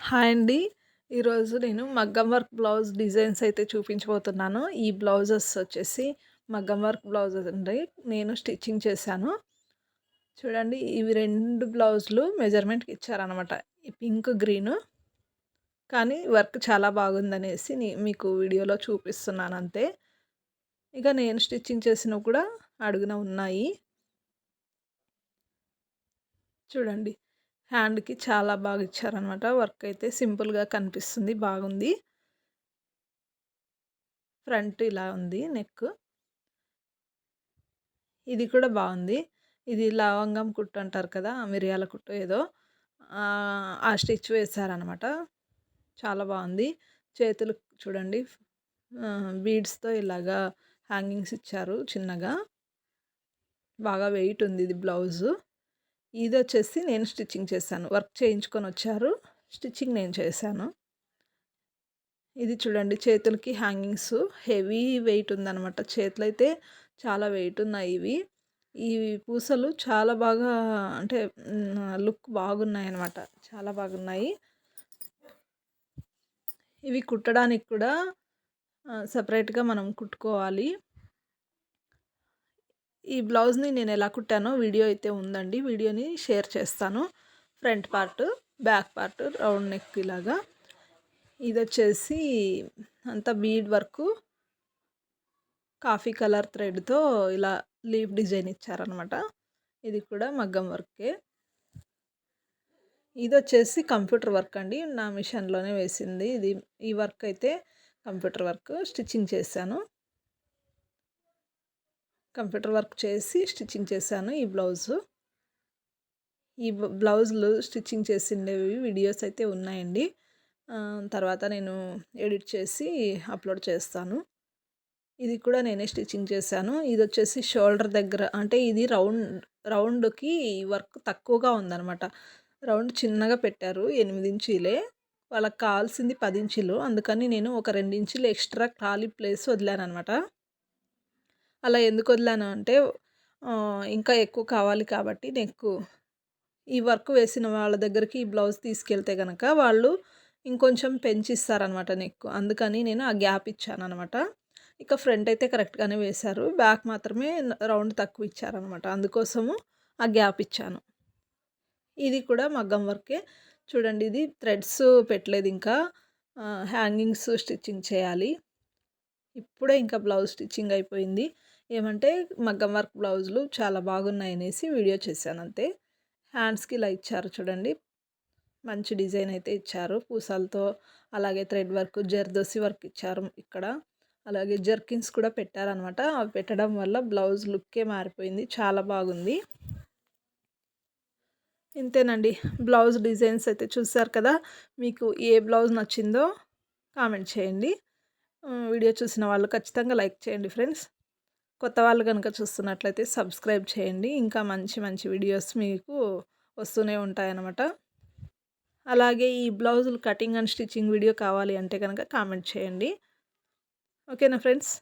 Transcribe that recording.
Hi అండి. ఈరోజు నేను మగ్గం వర్క్ బ్లౌజ్ డిజైన్స్ అయితే చూపించబోతున్నాను. ఈ బ్లౌజెస్ వచ్చేసి మగ్గం వర్క్ బ్లౌజెస్ అండి. నేను స్టిచ్చింగ్ చేశాను. చూడండి ఇవి రెండు బ్లౌజులు మెజర్మెంట్కి ఇచ్చారనమాట ఈ పింక్ గ్రీను. కానీ వర్క్ చాలా బాగుందనేసి మీకు వీడియోలో చూపిస్తున్నాను అంతే. ఇక నేను స్టిచ్చింగ్ చేసినవి కూడా అడుగున ఉన్నాయి. చూడండి హ్యాండ్కి చాలా బాగా ఇచ్చారనమాట. వర్క్ అయితే సింపుల్గా కనిపిస్తుంది బాగుంది. ఫ్రంట్ ఇలా ఉంది నెక్. ఇది కూడా బాగుంది. ఇది లవంగం కుట్టు అంటారు కదా మిరియాల కుట్టు ఏదో. ఆ స్టిచ్ వేశారనమాట చాలా బాగుంది. చేతులు చూడండి బీడ్స్తో ఇలాగా హ్యాంగింగ్స్ ఇచ్చారు చిన్నగా. బాగా వెయిట్ ఉంది ఇది బ్లౌజు. ఇది వచ్చేసి నేను స్టిచ్చింగ్ చేశాను. వర్క్ చేయించుకొని వచ్చారు. స్టిచ్చింగ్ నేను చేశాను. ఇది చూడండి చేతులకి హ్యాంగింగ్స్. హెవీ వెయిట్ ఉందనమాట చేతులు అయితే చాలా వెయిట్ ఉన్నాయి ఇవి. ఈ పూసలు చాలా బాగా అంటే లుక్ బాగున్నాయి అనమాట చాలా బాగున్నాయి. ఇవి కుట్టడానికి కూడా సపరేట్గా మనం కుట్టుకోవాలి. ఈ బ్లౌజ్ని నేను ఎలా కుట్టానో వీడియో అయితే ఉందండి. వీడియోని షేర్ చేస్తాను. Front part back part round neck ఇలాగా. ఇది వచ్చేసి అంత బీడ్ వర్క్ కాఫీ కలర్ థ్రెడ్తో ఇలా లీఫ్ డిజైన్ ఇచ్చారనమాట. ఇది కూడా మగ్గం వర్కే. ఇది వచ్చేసి కంప్యూటర్ వర్క్ అండి. నా మిషన్లోనే వేసింది. ఇది ఈ వర్క్ అయితే కంప్యూటర్ వర్క్ స్టిచ్చింగ్ చేశాను. కంప్యూటర్ వర్క్ చేసి స్టిచ్చింగ్ చేశాను ఈ బ్లౌజు. ఈ బ్లౌజులు స్టిచ్చింగ్ చేసిండేవి వీడియోస్ అయితే ఉన్నాయండి. తర్వాత నేను ఎడిట్ చేసి అప్లోడ్ చేస్తాను. ఇది కూడా నేనే స్టిచ్చింగ్ చేశాను. ఇది వచ్చేసి షోల్డర్ దగ్గర అంటే ఇది రౌండ్ రౌండ్కి వర్క్ తక్కువగా ఉందనమాట రౌండ్ చిన్నగా పెట్టారు ఎనిమిది ఇంచీలే. వాళ్ళకి కావాల్సింది పది ఇంచులు. అందుకని నేను ఒక రెండు ఇంచులు ఎక్స్ట్రా ఖాళీ ప్లేస్ వదిలాను అనమాట అలా ఎందుకు వదిలాను అంటే ఇంకా ఎక్కువ కావాలి కాబట్టి నెక్కు ఈ వర్క్ వేసిన వాళ్ళ దగ్గరికి ఈ బ్లౌజ్ తీసుకెళ్తే కనుక వాళ్ళు ఇంకొంచెం పెంచిస్తారనమాట నెక్ అందుకని నేను ఆ గ్యాప్ ఇచ్చాను అనమాట ఇక ఫ్రంట్ అయితే కరెక్ట్గానే వేశారు. బ్యాక్ మాత్రమే రౌండ్ తక్కువ ఇచ్చారనమాట. అందుకోసము ఆ గ్యాప్ ఇచ్చాను. ఇది కూడా మగ్గం వర్కే. చూడండి ఇది థ్రెడ్స్ పెట్టలేదు ఇంకా. హ్యాంగింగ్స్ స్టిచ్చింగ్ చేయాలి. ఇప్పుడే ఇంకా బ్లౌజ్ స్టిచ్చింగ్ అయిపోయింది. ఏమంటే మగ్గం వర్క్ బ్లౌజులు చాలా బాగున్నాయి అనేసి వీడియో చేశాను అంతే. హ్యాండ్స్కి ఇలా ఇచ్చారు చూడండి. మంచి డిజైన్ అయితే ఇచ్చారు. పూసలతో అలాగే థ్రెడ్ వర్క్ జర్దోసి వర్క్ ఇచ్చారు ఇక్కడ. అలాగే జర్కిన్స్ కూడా పెట్టారనమాట. అవి పెట్టడం వల్ల బ్లౌజ్ లుక్కే మారిపోయింది. చాలా బాగుంది. ఇంతేనండి. బ్లౌజ్ డిజైన్స్ అయితే చూసారు కదా? మీకు ఏ బ్లౌజ్ నచ్చిందో కామెంట్ చేయండి. వీడియో చూసిన వాళ్ళు ఖచ్చితంగా లైక్ చేయండి ఫ్రెండ్స్. కొత్త వాళ్ళు కనుక చూస్తున్నట్లయితే సబ్స్క్రైబ్ చేయండి. ఇంకా మంచి మంచి వీడియోస్ మీకు వస్తూనే ఉంటాయన్నమాట. అలాగే ఈ బ్లౌజులు కటింగ్ అండ్ స్టిచ్చింగ్ వీడియో కావాలి అంటే కనుక కామెంట్ చేయండి. ఓకేనా ఫ్రెండ్స్?